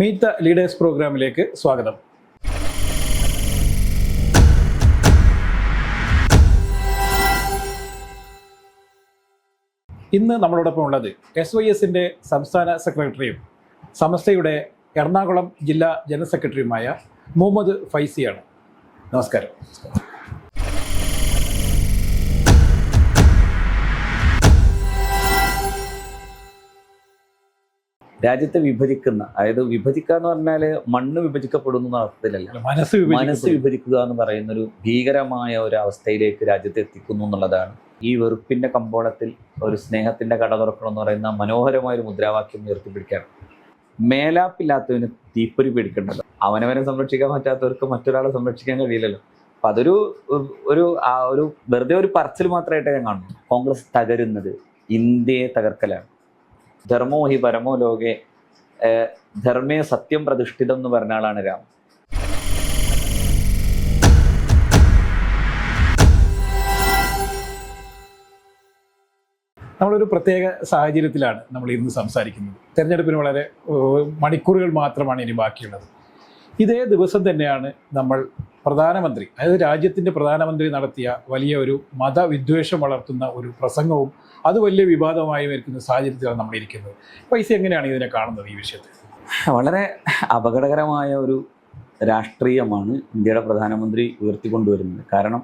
Meet the leaders പ്രോഗ്രാമിലേക്ക് സ്വാഗതം. ഇന്ന് നമ്മളോടൊപ്പം ഉള്ളത് എസ് വൈ എസിന്റെ സംസ്ഥാന സെക്രട്ടറിയും സമസ്തയുടെ എറണാകുളം ജില്ലാ ജനറൽ സെക്രട്ടറിയുമായ മുഹമ്മദ് ഫൈസിയാണ്. നമസ്കാരം. രാജ്യത്തെ വിഭജിക്കുന്ന അതായത് വിഭജിക്കുക എന്ന് പറഞ്ഞാൽ മണ്ണ് വിഭജിക്കപ്പെടുന്ന അർത്ഥത്തിലല്ല. മനസ്സ് മനസ്സ് വിഭജിക്കുക എന്ന് പറയുന്ന ഒരു ഭീകരമായ ഒരു അവസ്ഥയിലേക്ക് രാജ്യത്തെ എത്തിക്കുന്നു എന്നുള്ളതാണ്. ഈ വെറുപ്പിന്റെ കമ്പോളത്തിൽ ഒരു സ്നേഹത്തിന്റെ കട തുറക്കണം എന്ന് പറയുന്ന മനോഹരമായ ഒരു മുദ്രാവാക്യം ഉയർത്തിപ്പിടിക്കാണ് മേലാപ്പില്ലാത്തവന് തീപ്പൊരി പിടിക്കണ്ടല്ലോ. അവനവനെ സംരക്ഷിക്കാൻ പറ്റാത്തവർക്ക് മറ്റൊരാളെ സംരക്ഷിക്കാൻ കഴിയില്ലല്ലോ. അപ്പൊ അതൊരു ഒരു ആ ഒരു വെറുതെ ഒരു പറച്ചിൽ മാത്രമായിട്ട് ഞാൻ കാണുന്നു കോൺഗ്രസ് തകരുന്നത് ഇന്ത്യയെ തകർക്കലാണ്. ധർമ്മോ ഹി പരമോ ലോകെ ധർമ്മേ സത്യം പ്രതിഷ്ഠിതം എന്ന് പറഞ്ഞ ആളാണ് രാമൻ. നമ്മളൊരു പ്രത്യേക സാഹചര്യത്തിലാണ് നമ്മൾ ഇന്ന് സംസാരിക്കുന്നത്. തെരഞ്ഞെടുപ്പിന് വളരെ മണിക്കൂറുകൾ മാത്രമാണ് ഇനി ബാക്കിയുള്ളത്. ഇതേ ദിവസം തന്നെയാണ് നമ്മൾ പ്രധാനമന്ത്രി അതായത് രാജ്യത്തിന്റെ പ്രധാനമന്ത്രി നടത്തിയ വലിയ ഒരു മതവിദ്വേഷം വളർത്തുന്ന ഒരു പ്രസംഗവും അത് വലിയ വിവാദമായി വരുന്ന സാഹചര്യത്തിലാണ് നമ്മൾ ഇരിക്കുന്നത്. പൈസ എങ്ങനെയാണ് ഇതിനെ കാണുന്നത് ഈ വിഷയത്തിൽ? വളരെ അപകടകരമായ ഒരു രാഷ്ട്രീയമാണ് ഇന്ത്യയുടെ പ്രധാനമന്ത്രി ഉയർത്തിക്കൊണ്ടുവരുന്നത്. കാരണം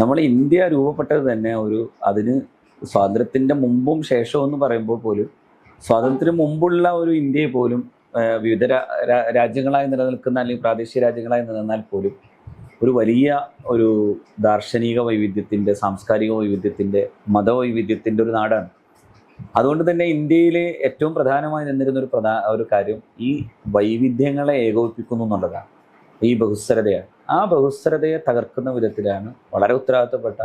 നമ്മൾ ഇന്ത്യ രൂപപ്പെട്ടത് തന്നെ ഒരു അതിന് സ്വാതന്ത്ര്യത്തിന്റെ മുമ്പും ശേഷവും എന്ന് പറയുമ്പോൾ പോലും സ്വാതന്ത്ര്യത്തിന് മുമ്പുള്ള ഒരു ഇന്ത്യയെ പോലും വിവിധ രാജ്യങ്ങളായി നിലനിൽക്കുന്ന അല്ലെങ്കിൽ പ്രാദേശിക രാജ്യങ്ങളായി നിലനിന്നാൽ പോലും ഒരു വലിയ ഒരു ദാർശനിക വൈവിധ്യത്തിന്റെ സാംസ്കാരിക വൈവിധ്യത്തിന്റെ മതവൈവിധ്യത്തിന്റെ ഒരു നാടാണ്. അതുകൊണ്ട് തന്നെ ഇന്ത്യയിലെ ഏറ്റവും പ്രധാനമായി നിന്നിരുന്ന ഒരു പ്രധാന ഒരു കാര്യം ഈ വൈവിധ്യങ്ങളെ ഏകോപിപ്പിക്കുന്നു എന്നുള്ളതാണ്. ഈ ബഹുസ്വരതയാണ് ആ ബഹുസ്വരതയെ തകർക്കുന്ന വിധത്തിലാണ് വളരെ ഉത്തരവാദിത്തപ്പെട്ട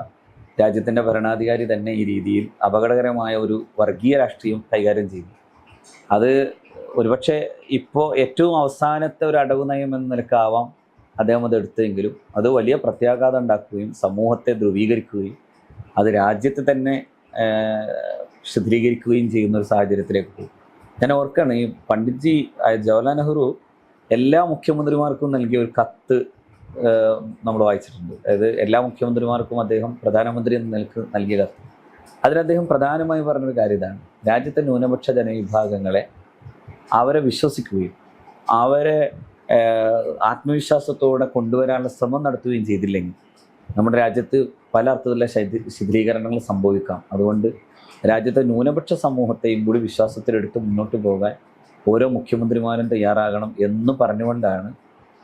രാജ്യത്തിന്റെ ഭരണാധികാരി തന്നെ ഈ രീതിയിൽ അപകടകരമായ ഒരു വർഗീയ രാഷ്ട്രീയം കൈകാര്യം ചെയ്യുന്നത്. അത് ഒരുപക്ഷെ ഇപ്പോൾ ഏറ്റവും അവസാനത്തെ ഒരു അടവ് നയം എന്ന നിലക്കാവാം അദ്ദേഹം അത് എടുത്തെങ്കിലും അത് വലിയ പ്രത്യാഘാതം ഉണ്ടാക്കുകയും സമൂഹത്തെ ധ്രുവീകരിക്കുകയും അത് രാജ്യത്തെ തന്നെ ശുദ്ധീകരിക്കുകയും ചെയ്യുന്ന ഒരു സാഹചര്യത്തിലേക്ക് പോകും. ഞാൻ ഓർക്കാണ് ഈ പണ്ഡിറ്റ്ജി ജവഹർലാൽ നെഹ്റു എല്ലാ മുഖ്യമന്ത്രിമാർക്കും നൽകിയ ഒരു കത്ത് നമ്മൾ വായിച്ചിട്ടുണ്ട്. അതായത് എല്ലാ മുഖ്യമന്ത്രിമാർക്കും അദ്ദേഹം പ്രധാനമന്ത്രി എന്ന നിലയ്ക്ക് നൽകിയ കത്ത്. അതിൽ അദ്ദേഹം പ്രധാനമായി പറഞ്ഞൊരു കാര്യം ഇതാണ്. രാജ്യത്തെ ന്യൂനപക്ഷ ജനവിഭാഗങ്ങളെ അവരെ വിശ്വസിക്കുകയും അവരെ ആത്മവിശ്വാസത്തോടെ കൊണ്ടുവരാനുള്ള ശ്രമം നടത്തുകയും ചെയ്തില്ലെങ്കിൽ നമ്മുടെ രാജ്യത്ത് പല അർത്ഥത്തിലുള്ള ശൈഥി- ശിഥിലീകരണങ്ങൾ സംഭവിക്കാം. അതുകൊണ്ട് രാജ്യത്തെ ന്യൂനപക്ഷ സമൂഹത്തെയും കൂടി വിശ്വാസത്തിലെടുത്ത് മുന്നോട്ട് പോകാൻ ഓരോ മുഖ്യമന്ത്രിമാരും തയ്യാറാകണം എന്ന് പറഞ്ഞുകൊണ്ടാണ്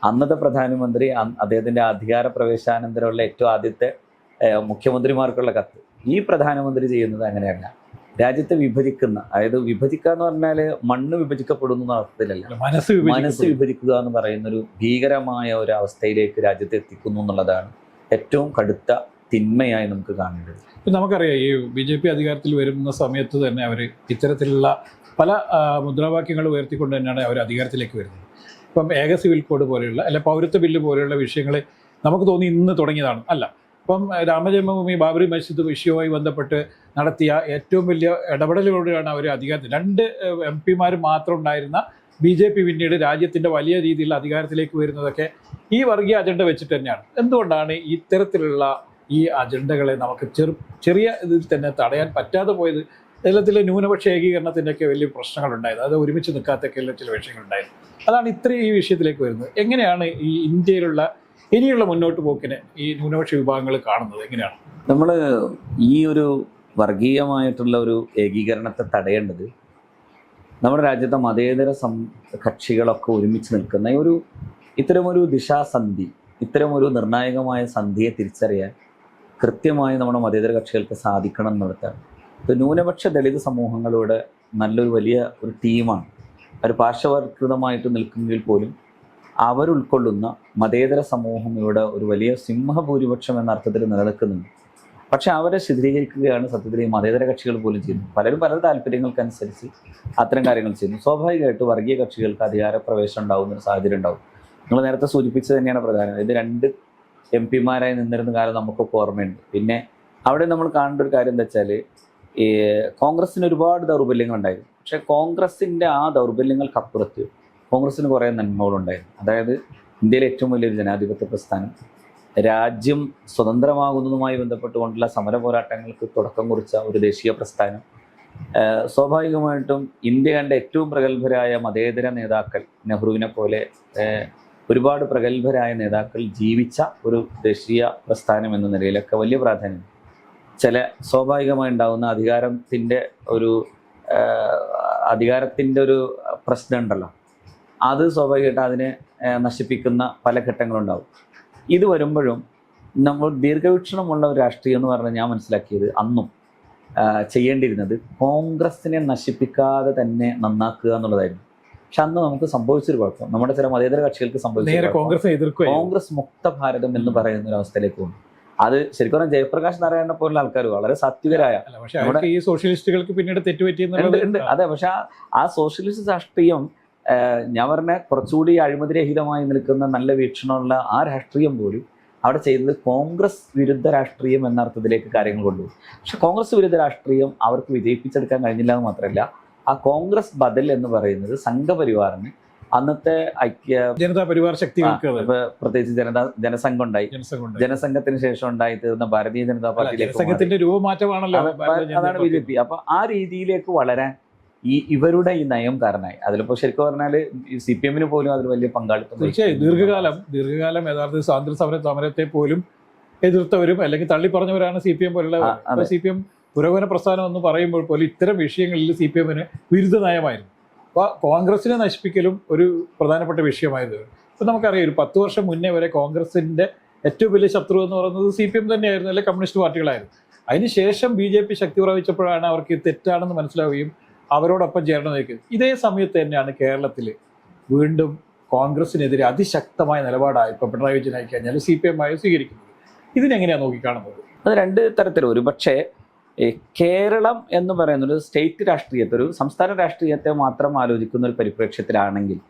അന്നത്തെ പ്രധാനമന്ത്രി അദ്ദേഹത്തിന്റെ അധികാര പ്രവേശാനന്തരമുള്ള ഏറ്റവും ആദ്യത്തെ മുഖ്യമന്ത്രിമാർക്കുള്ള കത്ത്. ഈ പ്രധാനമന്ത്രി ചെയ്യുന്നത് അങ്ങനെയല്ല. രാജ്യത്തെ വിഭജിക്കുന്ന അതായത് വിഭജിക്കുക എന്ന് പറഞ്ഞാൽ മണ്ണ് വിഭജിക്കപ്പെടുന്ന അർത്ഥത്തിലല്ല. മനസ്സ് മനസ്സ് വിഭജിക്കുക എന്ന് പറയുന്ന ഒരു ഭീകരമായ ഒരു അവസ്ഥയിലേക്ക് രാജ്യത്തെ എത്തിക്കുന്നു എന്നുള്ളതാണ് ഏറ്റവും കടുത്ത തിന്മയായി നമുക്ക് കാണേണ്ടത്. ഇപ്പം നമുക്കറിയാം ഈ ബി ജെ പി അധികാരത്തിൽ വരുന്ന സമയത്ത് തന്നെ അവർ ഇത്തരത്തിലുള്ള പല മുദ്രാവാക്യങ്ങൾ ഉയർത്തിക്കൊണ്ട് തന്നെയാണ് അവർ അധികാരത്തിലേക്ക് വരുന്നത്. ഇപ്പം ഏക സിവിൽ കോഡ് പോലെയുള്ള അല്ലെ പൗരത്വ ബില്ല് പോലെയുള്ള വിഷയങ്ങൾ നമുക്ക് തോന്നി ഇന്ന് തുടങ്ങിയതാണ്. അല്ല ഇപ്പം രാമജന്മഭൂമി ബാബറി മസ്ജിദ് വിഷയവുമായി ബന്ധപ്പെട്ട് നടത്തിയ ഏറ്റവും വലിയ ഇടപെടലുകളോടെയാണ് അവർ അധികാരത്തിൽ രണ്ട് എം പിമാർ മാത്രം ഉണ്ടായിരുന്ന ബി ജെ പി പിന്നീട് രാജ്യത്തിന്റെ വലിയ രീതിയിൽ അധികാരത്തിലേക്ക് വരുന്നതൊക്കെ ഈ വർഗീയ അജണ്ട വെച്ചിട്ട് തന്നെയാണ്. എന്തുകൊണ്ടാണ് ഇത്തരത്തിലുള്ള ഈ അജണ്ടകളെ നമുക്ക് ചെറു ചെറിയ ഇതിൽ തന്നെ തടയാൻ പറ്റാതെ പോയത്? കേരളത്തിലെ ന്യൂനപക്ഷ ഏകീകരണത്തിന്റെയൊക്കെ വലിയ പ്രശ്നങ്ങളുണ്ടായത് അത് ഒരുമിച്ച് നിൽക്കാത്തൊക്കെ ചില വിഷയങ്ങളുണ്ടായിരുന്നു അതാണ് ഇത്രയും ഈ വിഷയത്തിലേക്ക് വരുന്നത്. എങ്ങനെയാണ് ഈ ഇന്ത്യയിലുള്ള ഇനിയുള്ള മുന്നോട്ട് പോക്കിനെ ഈ ന്യൂനപക്ഷ വിഭാഗങ്ങൾ കാണുന്നത്? എങ്ങനെയാണ്? നമ്മൾ ഈ ഒരു വർഗീയമായിട്ടുള്ള ഒരു ഏകീകരണത്തെ തടയേണ്ടത് നമ്മുടെ രാജ്യത്തെ മതേതര സം കക്ഷികളൊക്കെ ഒരുമിച്ച് നിൽക്കുന്ന ഒരു ഇത്തരമൊരു ദിശാസന്ധി ഇത്തരമൊരു നിർണായകമായ സന്ധിയെ തിരിച്ചറിയാൻ കൃത്യമായി നമ്മുടെ മതേതര കക്ഷികൾക്ക് സാധിക്കണം എന്നുള്ളതാണ്. ഇപ്പോൾ ന്യൂനപക്ഷ ദളിത് സമൂഹങ്ങളോട് നല്ലൊരു വലിയ ഒരു ടീമാണ്. അവർ പാർശ്വവൽകൃതമായിട്ട് നിൽക്കുമെങ്കിൽ പോലും അവരുൾക്കൊള്ളുന്ന മതേതര സമൂഹം ഇവിടെ ഒരു വലിയ സിംഹഭൂരിപക്ഷം എന്ന അർത്ഥത്തിൽ നിലനിൽക്കുന്നുണ്ട്. പക്ഷെ അവരെ ശിഥിലീകരിക്കുകയാണ് സത്യത്തിൽ ഈ മതേതര കക്ഷികൾ പോലും ചെയ്യുന്നത്. പലരും പല താല്പര്യങ്ങൾക്കനുസരിച്ച് അത്തരം കാര്യങ്ങൾ ചെയ്യുന്നു. സ്വാഭാവികമായിട്ട് വർഗീയ കക്ഷികൾക്ക് അധികാര പ്രവേശനം ഉണ്ടാകുന്ന ഒരു സാഹചര്യം ഉണ്ടാവും നിങ്ങൾ നേരത്തെ സൂചിപ്പിച്ചത് തന്നെയാണ് പ്രധാനം. ഇത് രണ്ട് എം പിമാരായി നിന്നിരുന്ന കാലം നമുക്കൊക്കെ ഓർമ്മയുണ്ട്. പിന്നെ അവിടെ നമ്മൾ കാണേണ്ട ഒരു കാര്യം എന്താ വെച്ചാൽ ഈ കോൺഗ്രസിന് ഒരുപാട് ദൗർബല്യങ്ങൾ ഉണ്ടായിരുന്നു പക്ഷേ കോൺഗ്രസിന്റെ ആ ദൗർബല്യങ്ങൾക്കപ്പുറത്ത് കോൺഗ്രസിന് കുറേ നന്മകളുണ്ടായിരുന്നു. അതായത് ഇന്ത്യയിലെ ഏറ്റവും വലിയൊരു ജനാധിപത്യ പ്രസ്ഥാനം രാജ്യം സ്വതന്ത്രമാകുന്നതുമായി ബന്ധപ്പെട്ടുകൊണ്ടുള്ള സമര പോരാട്ടങ്ങൾക്ക് തുടക്കം കുറിച്ച ഒരു ദേശീയ പ്രസ്ഥാനം. സ്വാഭാവികമായിട്ടും ഇന്ത്യ കണ്ട ഏറ്റവും പ്രഗത്ഭരായ മതേതര നേതാക്കൾ നെഹ്റുവിനെ പോലെ ഒരുപാട് പ്രഗത്ഭരായ നേതാക്കൾ ജീവിച്ച ഒരു ദേശീയ പ്രസ്ഥാനം എന്ന നിലയിലൊക്കെ വലിയ പ്രാധാന്യം. ചില സ്വാഭാവികമായി ഉണ്ടാകുന്ന അധികാരത്തിന്റെ ഒരു അധികാരത്തിന്റെ ഒരു പ്രശ്നം ഉണ്ടല്ലോ. അത് സ്വാഭാവികമായിട്ട് അതിനെ നശിപ്പിക്കുന്ന പല ഘട്ടങ്ങളുണ്ടാവും. ഇത് വരുമ്പോഴും നമ്മൾ ദീർഘവീക്ഷണമുള്ള ഒരു രാഷ്ട്രീയം എന്ന് പറഞ്ഞാൽ ഞാൻ മനസ്സിലാക്കിയത് അന്നും ചെയ്യേണ്ടിയിരുന്നത് കോൺഗ്രസിനെ നശിപ്പിക്കാതെ തന്നെ നന്നാക്കുക എന്നുള്ളതായിരുന്നു. പക്ഷെ അന്ന് നമുക്ക് സംഭവിച്ചൊരു കുഴപ്പം. നമ്മുടെ ചില മതേതര കക്ഷികൾക്ക് സംഭവിച്ചു കോൺഗ്രസ് എതിർക്കും കോൺഗ്രസ് മുക്ത ഭാരതം എന്ന് പറയുന്ന ഒരു അവസ്ഥയിലേക്ക് പോകുന്നു അത് ശരിക്കും പറഞ്ഞാൽ ജയപ്രകാശ് നാരായണനെ പോലുള്ള ആൾക്കാർ വളരെ സാത്വികരായ ഈ സോഷ്യലിസ്റ്റുകൾക്ക് പിന്നീട് തെറ്റുപറ്റി അതെ പക്ഷെ ആ- സോഷ്യലിസ്റ്റ് രാഷ്ട്രീയം ഞാൻ പറഞ്ഞ കുറച്ചുകൂടി അഴിമതിരഹിതമായി നിൽക്കുന്ന നല്ല വീക്ഷണമുള്ള ആ രാഷ്ട്രീയം പോലും അവിടെ ചെയ്തത് കോൺഗ്രസ് വിരുദ്ധ രാഷ്ട്രീയം എന്ന അർത്ഥത്തിലേക്ക് കാര്യങ്ങൾ കൊണ്ടുപോകും. പക്ഷെ കോൺഗ്രസ് വിരുദ്ധ രാഷ്ട്രീയം അവർക്ക് വിജയിപ്പിച്ചെടുക്കാൻ കഴിഞ്ഞില്ല എന്ന് മാത്രമല്ല ആ കോൺഗ്രസ് ബദൽ എന്ന് പറയുന്നത് സംഘപരിവാറിന് അന്നത്തെ ഐക്യ ജനതാ പരിവാർ ശക്തികൾക്ക് അത്. പ്രത്യേകിച്ച് ജനതാ ജനസംഘം ഉണ്ടായി ജനസംഘത്തിന് ശേഷം ഉണ്ടായി തീർന്ന ഭാരതീയ ജനതാ പാർട്ടി പാർട്ടിയിലേക്ക് രൂപമാറ്റമാണല്ലോ അതാണ് ബി ജെ പി. അപ്പൊ ആ രീതിയിലേക്ക് വളരാൻ ഈ ഇവരുടെ ഈ നയം കാരണമായി. അതിലിപ്പോ ശരിക്കും പറഞ്ഞാൽ സി പി എമ്മിന് പോലും അതിൽ വലിയ പങ്കാളിത്തം തീർച്ചയായും. ദീർഘകാലം ദീർഘകാലം യഥാർത്ഥ സ്വാതന്ത്ര്യ സമര സമരത്തെ പോലും എതിർത്തവരും അല്ലെങ്കിൽ തള്ളിപ്പറഞ്ഞവരാണ് സി പി എം പോലുള്ള സി പി എം പുരോഗമന പ്രസ്ഥാനം എന്ന് പറയുമ്പോൾ പോലും ഇത്തരം വിഷയങ്ങളിൽ സി പി എമ്മിന് വിരുദ്ധ നയമായിരുന്നു. അപ്പോൾ കോൺഗ്രസിനെ നശിപ്പിക്കലും ഒരു പ്രധാനപ്പെട്ട വിഷയമായിരുന്നു. ഇപ്പം നമുക്കറിയാം ഒരു പത്ത് വർഷം മുന്നേ വരെ കോൺഗ്രസിന്റെ ഏറ്റവും വലിയ ശത്രു എന്ന് പറയുന്നത് സി പി എം തന്നെയായിരുന്നു അല്ലെങ്കിൽ കമ്മ്യൂണിസ്റ്റ് പാർട്ടികളായിരുന്നു. അതിനുശേഷം ബി ജെ പി ശക്തി പ്രാപിച്ചപ്പോഴാണ് അവർക്ക് തെറ്റാണെന്ന് മനസ്സിലാവുകയും അവരോടൊപ്പം ചേർന്ന് നിൽക്കുന്നത് ഇതേ സമയത്ത് തന്നെയാണ് കേരളത്തിൽ വീണ്ടും കോൺഗ്രസിനെതിരെ അതിശക്തമായ നിലപാടായി ഇപ്പൊ പിണറായി വിജയൻ ആയി കഴിഞ്ഞാൽ സി പി എം ആയി സ്വീകരിക്കുന്നത്. ഇതിനെങ്ങനെയാണ് നോക്കിക്കാണുന്നത്? അത് രണ്ട് തരത്തിൽ ഒരു പക്ഷേ കേരളം എന്ന് പറയുന്ന ഒരു സ്റ്റേറ്റ് രാഷ്ട്രീയത്തെ ഒരു സംസ്ഥാന രാഷ്ട്രീയത്തെ മാത്രം ആലോചിക്കുന്ന ഒരു പരിപ്രേക്ഷ്യത്തിലാണെങ്കിൽ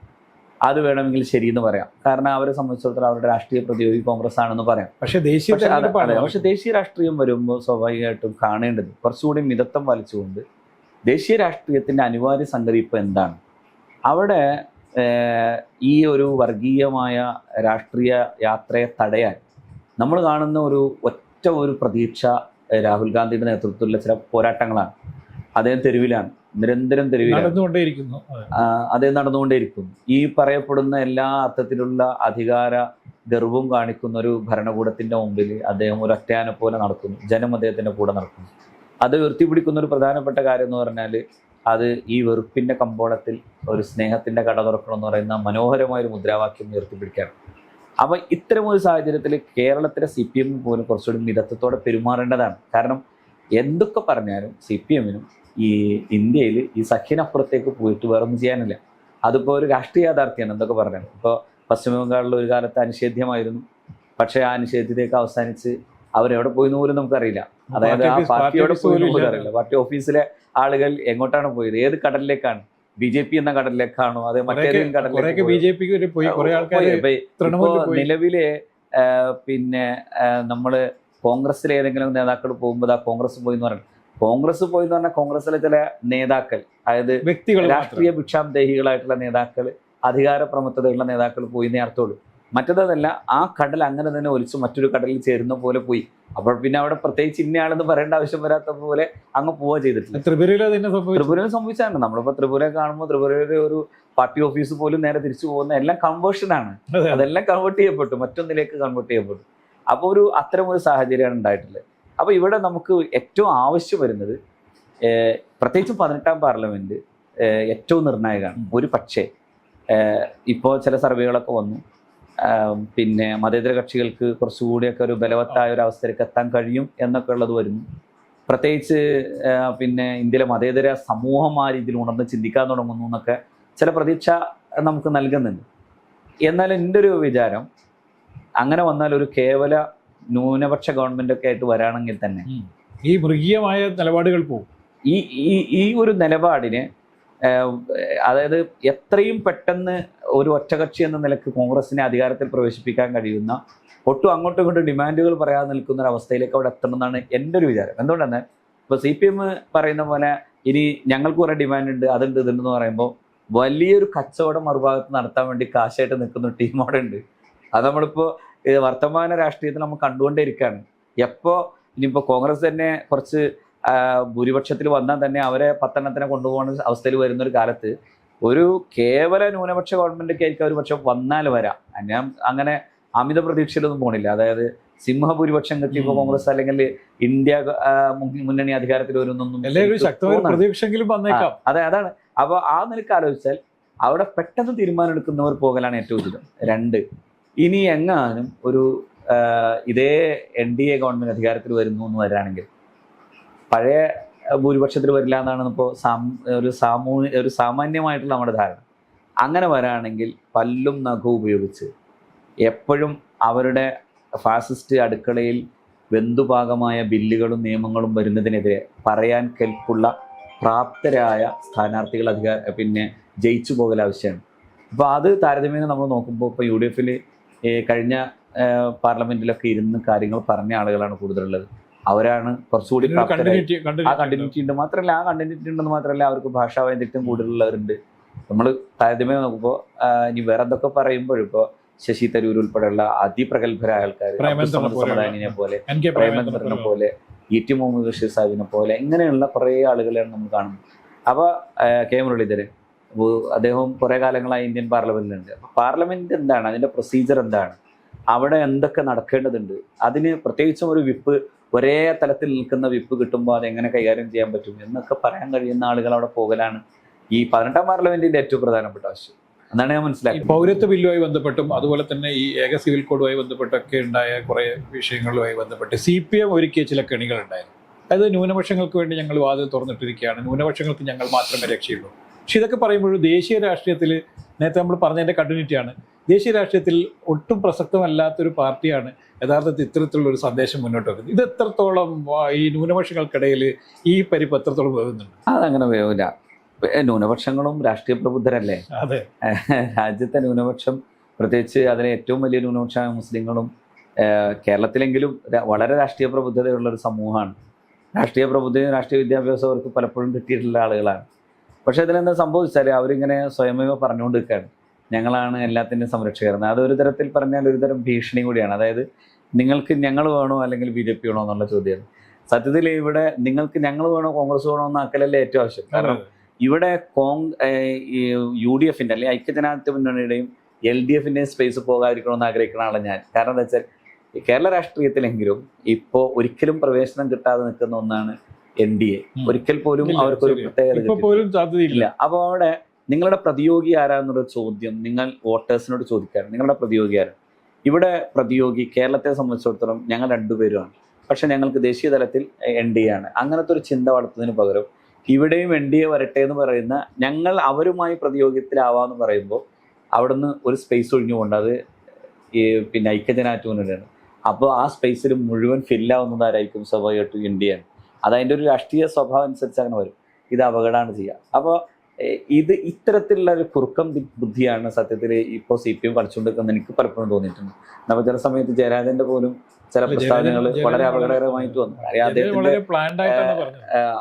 അത് വേണമെങ്കിൽ ശരിയെന്ന് പറയാം. കാരണം അവരെ സംബന്ധിച്ചിടത്തോളം അവരുടെ രാഷ്ട്രീയ പ്രതിയോഗി കോൺഗ്രസ് ആണെന്ന് പറയാം. പക്ഷേ ദേശീയ പക്ഷേ ദേശീയ രാഷ്ട്രീയം വരുമ്പോൾ സ്വാഭാവികമായിട്ടും കാണേണ്ടത് കുറച്ചുകൂടി മിതത്വം പാലിച്ചുകൊണ്ട് ദേശീയ രാഷ്ട്രീയത്തിന്റെ അനിവാര്യ സംഗതി ഇപ്പൊ എന്താണ്? അവിടെ ഈ ഒരു വർഗീയമായ രാഷ്ട്രീയ യാത്രയെ തടയാൻ നമ്മൾ കാണുന്ന ഒരു ഒറ്റ ഒരു പ്രതീക്ഷ രാഹുൽ ഗാന്ധിയുടെ നേതൃത്വത്തിലുള്ള ചില പോരാട്ടങ്ങളാണ്. അദ്ദേഹം തെരുവിലാണ്. നിരന്തരം തെരുവിലാണ്. നടന്നുകൊണ്ടേയിരിക്കുന്നു. അതെ. ആ, അത് നടന്നുകൊണ്ടേയിരിക്കും ഈ പറയപ്പെടുന്ന എല്ലാ അർത്ഥത്തിലുള്ള അധികാര ഗർവം കാണിക്കുന്ന ഒരു ഭരണകൂടത്തിന്റെ മുമ്പിൽ അദ്ദേഹം ഒരു ഒറ്റയാനെ പോലെ നടക്കുന്നു. ജനം അദ്ദേഹത്തിന്റെ കൂടെ നടക്കുന്നു. അത് ഉയർത്തിപ്പിടിക്കുന്ന ഒരു പ്രധാനപ്പെട്ട കാര്യം എന്ന് പറഞ്ഞാൽ അത് ഈ വെറുപ്പിന്റെ കമ്പോളത്തിൽ ഒരു സ്നേഹത്തിന്റെ കട തുറക്കണം എന്ന് പറയുന്ന മനോഹരമായ ഒരു മുദ്രാവാക്യം ഉയർത്തിപ്പിടിക്കുകയാണ് അപ്പൊ ഇത്തരം ഒരു സാഹചര്യത്തിൽ കേരളത്തിലെ സി പി എം പോലും കുറച്ചുകൂടി മിതത്വത്തോടെ പെരുമാറേണ്ടതാണ്. കാരണം എന്തൊക്കെ പറഞ്ഞാലും സി പി എമ്മിനും ഈ ഇന്ത്യയിൽ ഈ സഖ്യനപ്പുറത്തേക്ക് പോയിട്ട് വേറൊന്നും ചെയ്യാനില്ല. അതിപ്പോൾ ഒരു രാഷ്ട്രീയ യാഥാർത്ഥ്യമാണ് എന്തൊക്കെ പറഞ്ഞാലും. ഇപ്പോൾ പശ്ചിമ ബംഗാളിൽ ഒരു കാലത്ത് അനിഷേധ്യമായിരുന്നു. പക്ഷേ ആ അനിഷേധ്യതയൊക്കെ അവസാനിച്ച് അവരെവിടെ പോയി എന്ന് പോലും നമുക്കറിയില്ല. അതായത് ആ പാർട്ടിയോടെ പോയി പോലും അറിയില്ല. പാർട്ടി ഓഫീസിലെ ആളുകൾ എങ്ങോട്ടാണ് പോയത്? ഏത് കടലിലേക്കാണ്? ബി ജെ പി എന്ന കടലിലേക്കാണോ? അതെ മറ്റേതെങ്കിലും കടലിലേക്ക് ബി? ജെ പിക്ക് പോയി. നിലവിലെ പിന്നെ നമ്മൾ കോൺഗ്രസിലെ ഏതെങ്കിലും നേതാക്കൾ പോകുമ്പോൾ ആ കോൺഗ്രസ് പോയി എന്ന് പറയുന്നത്. കോൺഗ്രസ് പോയി എന്ന് പറഞ്ഞാൽ കോൺഗ്രസിലെ ചില നേതാക്കൾ അതായത് വ്യക്തികൾ രാഷ്ട്രീയ ഭിക്ഷാന്തേഹികളായിട്ടുള്ള നേതാക്കൾ അധികാര പ്രമുഖതയുള്ള നേതാക്കൾ പോയി അർത്ഥമുള്ളൂ. മറ്റേതല്ല ആ കടൽ അങ്ങനെ തന്നെ ഒലിച്ച് മറ്റൊരു കടലിൽ ചേരുന്ന പോലെ പോയി. അപ്പോൾ പിന്നെ അവിടെ പ്രത്യേകിച്ച് ഇന്നയാളെന്ന് പറയേണ്ട ആവശ്യം വരാത്ത പോലെ അങ്ങ് പോവുക ചെയ്തിട്ടില്ല ത്രിപുരയിൽ ത്രിപുരയിൽ സംഭവിച്ചാണ്. നമ്മളിപ്പോൾ ത്രിപുര കാണുമ്പോൾ ത്രിപുരയിലെ ഒരു പാർട്ടി ഓഫീസ് പോലും നേരെ തിരിച്ചു പോകുന്ന എല്ലാം കൺവേർഷനാണ് അതെല്ലാം കൺവേർട്ട് ചെയ്യപ്പെട്ടു. മറ്റൊന്നിലേക്ക് കൺവേർട്ട് ചെയ്യപ്പെട്ടു. അപ്പോൾ ഒരു അത്തരം ഒരു സാഹചര്യമാണ് ഉണ്ടായിട്ടുള്ളത്. അപ്പോൾ ഇവിടെ നമുക്ക് ഏറ്റവും ആവശ്യം വരുന്നത് പ്രത്യേകിച്ചും പതിനെട്ടാം പാർലമെന്റ് ഏറ്റവും നിർണായകമാണ്. ഒരു പക്ഷേ ഇപ്പോൾ ചില സർവേകളൊക്കെ വന്നു. പിന്നെ മതേതര കക്ഷികൾക്ക് കുറച്ചുകൂടിയൊക്കെ ഒരു ബലവത്തായ ഒരു അവസ്ഥയിലേക്ക് എത്താൻ കഴിയും എന്നൊക്കെ ഉള്ളത് വരുന്നു. പ്രത്യേകിച്ച് പിന്നെ ഇന്ത്യയിലെ മതേതര സമൂഹം ആ രീതിയിൽ ഉണർന്ന് ചിന്തിക്കാൻ തുടങ്ങുന്നു എന്നൊക്കെ ചില പ്രതീക്ഷ നമുക്ക് നൽകുന്നുണ്ട്. എന്നാൽ എന്റെ ഒരു വിചാരം അങ്ങനെ വന്നാൽ ഒരു കേവല ന്യൂനപക്ഷ ഗവൺമെന്റ് ഒക്കെ ആയിട്ട് വരാണെങ്കിൽ തന്നെ ഈ മൃഗീയമായ നിലപാടുകൾ പോകും ഈ ഈ ഒരു നിലപാടിന് അതായത് എത്രയും പെട്ടെന്ന് ഒരു ഒറ്റകക്ഷി എന്ന നിലയ്ക്ക് കോൺഗ്രസിനെ അധികാരത്തിൽ പ്രവേശിപ്പിക്കാൻ കഴിയുന്ന ഒട്ടും അങ്ങോട്ടും ഇങ്ങോട്ടും ഡിമാൻഡുകൾ പറയാതെ നിൽക്കുന്ന ഒരു അവസ്ഥയിലേക്ക് അവിടെ എത്തണം എന്നാണ് എന്റെ ഒരു വിചാരം. എന്തുകൊണ്ടെന്ന് ഇപ്പോൾ സി പി എം പറയുന്ന പോലെ ഇനി ഞങ്ങൾക്ക് കുറേ ഡിമാൻഡ് ഉണ്ട് അതുണ്ട് ഇതുണ്ടെന്ന് പറയുമ്പോൾ വലിയൊരു കച്ചവടം മറുഭാഗത്ത് നടത്താൻ വേണ്ടി കാശായിട്ട് നിൽക്കുന്ന ടീം അവിടെ ഉണ്ട്. അത് നമ്മളിപ്പോൾ വർത്തമാന രാഷ്ട്രീയത്തിൽ നമ്മൾ കണ്ടുകൊണ്ടേ ഇരിക്കുകയാണ്. എപ്പോൾ ഇനിയിപ്പോൾ കോൺഗ്രസ് തന്നെ കുറച്ച് ഭൂരിപക്ഷത്തിൽ വന്നാൽ തന്നെ അവരെ പത്തെണ്ണത്തിനെ കൊണ്ടുപോകുന്ന അവസ്ഥയിൽ വരുന്ന ഒരു കാലത്ത് ഒരു കേവല ന്യൂനപക്ഷ ഗവൺമെന്റൊക്കെ ആയിരിക്കും ഒരു പക്ഷെ വന്നാൽ വരാം. ഞാൻ അങ്ങനെ അമിത പ്രതീക്ഷയിലൊന്നും പോണില്ല. അതായത് സിംഹഭൂരിപക്ഷം കിട്ടിയപ്പോൾ. കോൺഗ്രസ് അല്ലെങ്കിൽ ഇന്ത്യ മുന്നണി അധികാരത്തിൽ വരുന്നൊന്നും അതെ അതാണ്. അപ്പോൾ ആ നിലയ്ക്ക് ആലോചിച്ചാൽ അവിടെ പെട്ടെന്ന് തീരുമാനം എടുക്കുന്നവർ പോകലാണ് ഏറ്റവും ഉചിതം. രണ്ട് ഇനി എങ്ങാനും ഒരു ഇതേ എൻ ഡി എ ഗവൺമെന്റ് അധികാരത്തിൽ വരുന്നു എന്ന് വരാണെങ്കിൽ പഴയ ഭൂരിപക്ഷത്തിൽ വരില്ല എന്നാണ് ഇപ്പോൾ ഒരു സാമൂഹ്യ ഒരു സാമാന്യമായിട്ടുള്ള നമ്മുടെ ധാരണ. അങ്ങനെ വരാണെങ്കിൽ പല്ലും നഖവും ഉപയോഗിച്ച് എപ്പോഴും അവരുടെ ഫാസിസ്റ്റ് അടുക്കളയിൽ ബന്ധുഭാഗമായ ബില്ലുകളും നിയമങ്ങളും വരുന്നതിനെതിരെ പറയാൻ കെൽപ്പുള്ള പ്രാപ്തരായ സ്ഥാനാർത്ഥികൾ അധികാര പിന്നെ ജയിച്ചു പോകൽ ആവശ്യമാണ്. അപ്പോൾ അത് താരതമ്യേന നമ്മൾ നോക്കുമ്പോൾ ഇപ്പോൾ യു ഡി എഫിൽ കഴിഞ്ഞ പാർലമെന്റിലൊക്കെ ഇരുന്ന് കാര്യങ്ങൾ പറഞ്ഞ ആളുകളാണ് കൂടുതലുള്ളത്. അവരാണ് കുറച്ചുകൂടി ആ കണ്ടിന്യൂറ്റി ഉണ്ട്. മാത്രമല്ല ആ കണ്ടിന്യൂറ്റി ഉണ്ടെന്ന് മാത്രമല്ല അവർക്ക് ഭാഷാ വൈദഗ്ധ്യം കൂടുതലുള്ളവരുണ്ട്. നമ്മൾ താരതമ്യം നോക്കുമ്പോൾ ഇനി വേറെ എന്തൊക്കെ പറയുമ്പോഴും ഇപ്പോൾ ശശി തരൂർ ഉൾപ്പെടെയുള്ള അതിപ്രഗത്ഭരായ ആൾക്കാർ സമുദായനെ പോലെ പ്രേമചന്ദ്രനെ പോലെ ഇ ടി മുഹമ്മദ് ബഷീർ സാഹിബിനെ പോലെ ഇങ്ങനെയുള്ള കുറേ ആളുകളെയാണ് നമ്മൾ കാണുന്നത്. അപ്പോൾ കെ മുരളീധരൻ അദ്ദേഹം കുറേ കാലങ്ങളായി ഇന്ത്യൻ പാർലമെന്റിലുണ്ട്. അപ്പോൾ പാർലമെന്റ് എന്താണ്? അതിന്റെ പ്രൊസീജിയർ എന്താണ്? അവിടെ എന്തൊക്കെ നടക്കേണ്ടതുണ്ട്? അതിന് പ്രത്യേകിച്ചും ഒരു വിപ്പ് ഒരേ തലത്തിൽ നിൽക്കുന്ന വിപ്പ് കിട്ടുമ്പോൾ അതെങ്ങനെ കൈകാര്യം ചെയ്യാൻ പറ്റും എന്നൊക്കെ പറയാൻ കഴിയുന്ന ആളുകൾ അവിടെ പോകലാണ്. ഈ പതിനെട്ടാം പാർലമെന്റിന്റെ ഏറ്റവും പ്രധാനപ്പെട്ട ആവശ്യം. എന്നാണ് ഞാൻ മനസ്സിലാക്കി പൗരത്വ ബില്ലുമായി ബന്ധപ്പെട്ടും അതുപോലെ തന്നെ ഈ ഏക സിവിൽ കോഡുമായി ബന്ധപ്പെട്ടൊക്കെ ഉണ്ടായ കുറേ വിഷയങ്ങളുമായി ബന്ധപ്പെട്ട് സി പി എം ഒരുക്കിയ ചില കെണികൾ ഉണ്ടായിരുന്നു. അതായത് ന്യൂനപക്ഷങ്ങൾക്ക് വേണ്ടി ഞങ്ങൾ വാതിൽ തുറന്നിട്ടിരിക്കുകയാണ്. ന്യൂനപക്ഷങ്ങൾക്ക് ഞങ്ങൾ മാത്രമേ രക്ഷയുള്ളൂ. പക്ഷെ ഇതൊക്കെ പറയുമ്പോഴും ദേശീയ രാഷ്ട്രീയത്തിൽ നേരത്തെ നമ്മൾ പറഞ്ഞതിന്റെ കണ്ടിന്യൂറ്റിയാണ് ദേശീയ രാഷ്ട്രീയത്തിൽ ഒട്ടും പ്രസക്തമല്ലാത്തൊരു പാർട്ടിയാണ് യഥാർത്ഥത്തിൽ ഇത്തരത്തിലുള്ള ഒരു സന്ദേശം മുന്നോട്ട് വെക്കുന്നത്. ഇത് എത്രത്തോളം ഈ ന്യൂനപക്ഷങ്ങൾക്കിടയിൽ ഈ പരിപ്പ് എത്രത്തോളം വേകുന്നുണ്ട് അതങ്ങനെ വേവില്ല. ന്യൂനപക്ഷങ്ങളും രാഷ്ട്രീയ പ്രബുദ്ധരല്ലേ? അതെ. രാജ്യത്തെ ന്യൂനപക്ഷം പ്രത്യേകിച്ച് അതിലെ ഏറ്റവും വലിയ ന്യൂനപക്ഷമായ മുസ്ലിങ്ങളും കേരളത്തിലെങ്കിലും വളരെ രാഷ്ട്രീയ പ്രബുദ്ധതയുള്ള ഒരു സമൂഹമാണ്. രാഷ്ട്രീയ പ്രബുദ്ധയും രാഷ്ട്രീയ വിദ്യാഭ്യാസവും അവർക്ക് പലപ്പോഴും കിട്ടിയിട്ടുള്ള ആളുകളാണ്. പക്ഷേ ഇതിലെന്താ സംഭവിച്ചാൽ അവരിങ്ങനെ സ്വയമേവ പറഞ്ഞുകൊണ്ട് നിൽക്കുകയാണ് ഞങ്ങളാണ് എല്ലാത്തിന്റെയും സംരക്ഷകർ അതൊരു തരത്തിൽ പറഞ്ഞാൽ ഒരു തരം ഭീഷണി കൂടിയാണ്. അതായത് നിങ്ങൾക്ക് ഞങ്ങൾ വേണോ അല്ലെങ്കിൽ ബി ജെ പി വേണോ എന്നുള്ള ചോദ്യമാണ്. സത്യത്തിൽ ഇവിടെ നിങ്ങൾക്ക് ഞങ്ങൾ വേണോ കോൺഗ്രസ് വേണോ എന്ന ആക്കലല്ലേ ഏറ്റവും ആവശ്യം. കാരണം ഇവിടെ കോങ് യു ഡി എഫിന്റെ അല്ലെങ്കിൽ ഐക്യജനാധിപത്യ മുന്നണിയുടെയും എൽ ഡി എഫിന്റെയും സ്പേസ് പോകാതിരിക്കണമെന്ന് ആഗ്രഹിക്കുന്ന ആളാണ് ഞാൻ. കാരണം എന്താ വെച്ചാൽ കേരള രാഷ്ട്രീയത്തിലെങ്കിലും ഇപ്പോൾ ഒരിക്കലും പ്രവേശനം കിട്ടാതെ നിൽക്കുന്ന ഒന്നാണ് എൻ ഡി എ. ഒരിക്കൽ പോലും അവർക്കൊരു. പ്രത്യേകത ഇല്ല. അപ്പോൾ അവിടെ നിങ്ങളുടെ പ്രതിയോഗി ആരാന്നുള്ള ചോദ്യം നിങ്ങൾ വോട്ടേഴ്സിനോട് ചോദിക്കാറ്. നിങ്ങളുടെ പ്രതിയോഗി ആരാണ് ഇവിടെ പ്രതിയോഗി കേരളത്തെ സംബന്ധിച്ചിടത്തോളം ഞങ്ങൾ രണ്ടുപേരുമാണ്. പക്ഷെ ഞങ്ങൾക്ക് ദേശീയ തലത്തിൽ എൻ ഡി എ ആണ്. അങ്ങനത്തെ ഒരു ചിന്ത വളർത്തുന്നതിന് പകരം ഇവിടെയും എൻ ഡി എ വരട്ടെ എന്ന് പറയുന്ന ഞങ്ങൾ അവരുമായി പ്രതിയോഗിത്തിലാവാന്ന് പറയുമ്പോൾ അവിടുന്ന് ഒരു സ്പേസ് ഒഴിഞ്ഞുകൊണ്ട് അത് ഈ പിന്നെ ഐക്യജനാറ്റ് മുന്നണിയാണ് അപ്പോൾ ആ സ്പേസിൽ മുഴുവൻ ഫില്ലാവുന്നത് ആരായിരിക്കും? സ്വാഭാവികമായിട്ടും ഇന്ത്യയാണ് അത് അതിന്റെ ഒരു രാഷ്ട്രീയ സ്വഭാവം അനുസരിച്ച് അങ്ങനെ വരും. ഇത് അപകടമാണ് ചെയ്യുക. അപ്പോൾ ഇത് ഇത്തരത്തിലുള്ള ഒരു കുറുക്കം ബുദ്ധിയാണ് സത്യത്തിൽ ഇപ്പോൾ സി പി എം കളിച്ചുകൊണ്ടിരിക്കുന്നത് എനിക്ക് പലപ്പോഴും തോന്നിയിട്ടുണ്ട്. നമ്മൾ ചില സമയത്ത് ജയരാജന്റെ പോലും ചില പ്രസ്താവനകൾ വളരെ അപകടകരമായിട്ട് വന്നു. അദ്ദേഹത്തിന്റെ